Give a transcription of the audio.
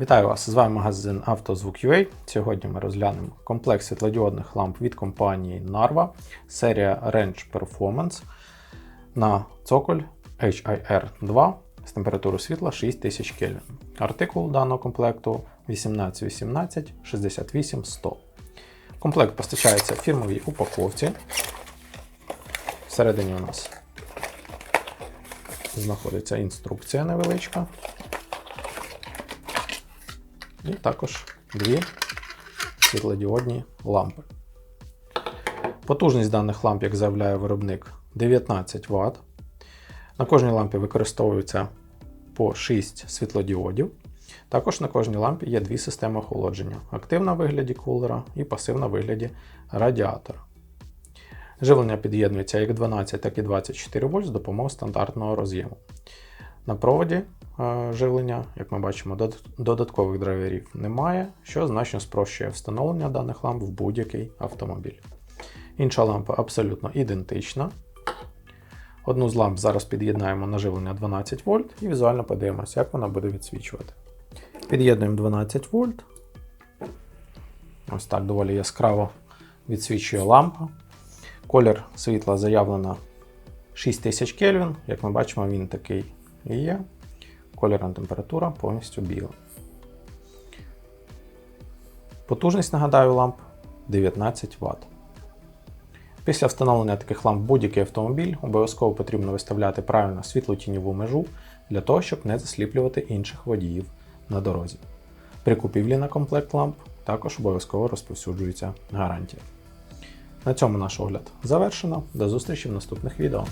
Вітаю вас! З вами магазин «Автозвук.UA». Сьогодні ми розглянемо комплект світлодіодних ламп від компанії Narva, серія Range Performance на цоколь HIR2 з температурою світла 6000 Кельвін. Артикул даного комплекту 1818 68 100. Комплект постачається в фірмовій упаковці. Всередині у нас знаходиться інструкція невеличка. І також дві світлодіодні лампи. Потужність даних ламп, як заявляє виробник, 19 Вт. На кожній лампі використовується по 6 світлодіодів. Також на кожній лампі є дві системи охолодження: активна в вигляді кулера і пасивна в вигляді радіатора. Живлення під'єднується як 12, так і 24 вольт з допомогою стандартного роз'єму. На проводі живлення, як ми бачимо, додаткових драйверів немає, що значно спрощує встановлення даних ламп в будь-який автомобіль. Інша лампа абсолютно ідентична. Одну з ламп зараз під'єднаємо на живлення 12 вольт і візуально подивимося, як вона буде відсвічувати. Під'єднуємо 12 вольт. Ось так доволі яскраво відсвічує лампа. Колір світла заявлено 6000 Кельвін. Як ми бачимо, він такий і є. Кольорна температура повністю біла. Потужність, нагадаю, ламп 19 Вт. Після встановлення таких ламп будь-який автомобіль обов'язково потрібно виставляти правильно світло-тіньову межу для того, щоб не засліплювати інших водіїв на дорозі. При купівлі на комплект ламп також обов'язково розповсюджується гарантія. На цьому наш огляд завершено. До зустрічі в наступних відео.